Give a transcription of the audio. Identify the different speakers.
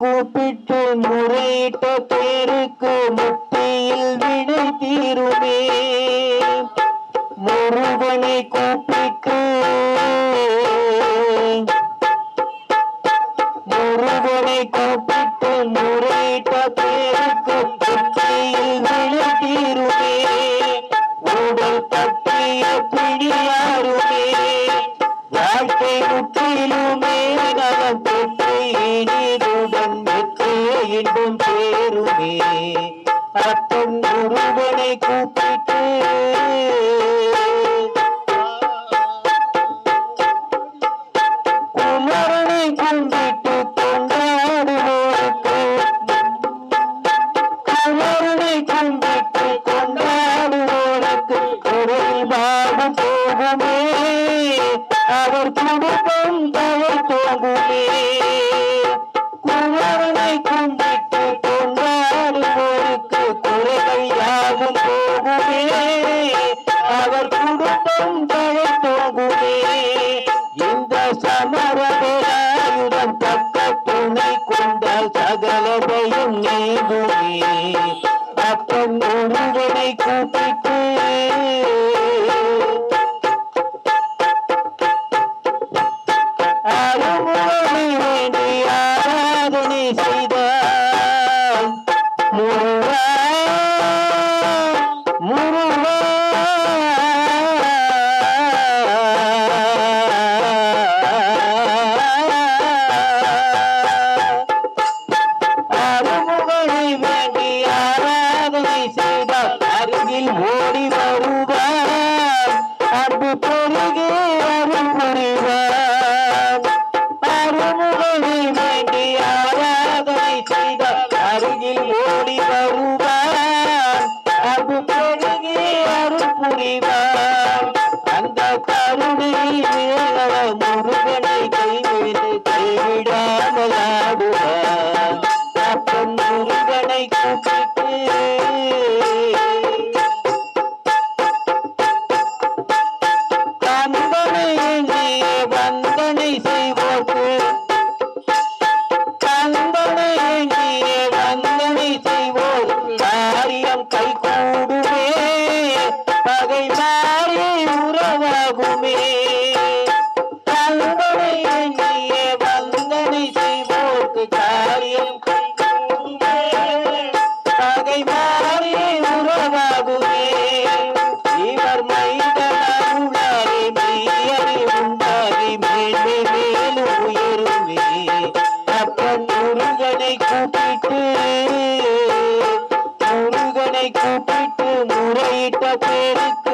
Speaker 1: கூப்பிட்டு முறையிட்ட பேருக்கு முட்டியில் விடை தீருமே. முருகனை கூப்பிட்டு வெற்றி இன்பம் சேருமே அப்பன் முருகனை கூப்பிட்டு குமரனை கும்பிட்டு கொண்டாடுவோருக்கு குமரனை கும்பிட்டு கொண்டாடுவோருக்கு குரல் பாடு போகுமே அவர் குடும்பம் தலை தோங்குமே குடும்பம் தலை தோங்குமே இந்த சமரபராயுதம் தக்க துணை கொண்டால் சகலதையும் நீங்குமே. அப்பன் முருகனை கூப்பிட்டு அருமுறை வேண்டி ஆராதனை செய்தால் முருகா முருகா முருகனை கூப்பிட்டு முருகனை கூப்பிட்டு முறையிட்ட பேருக்கு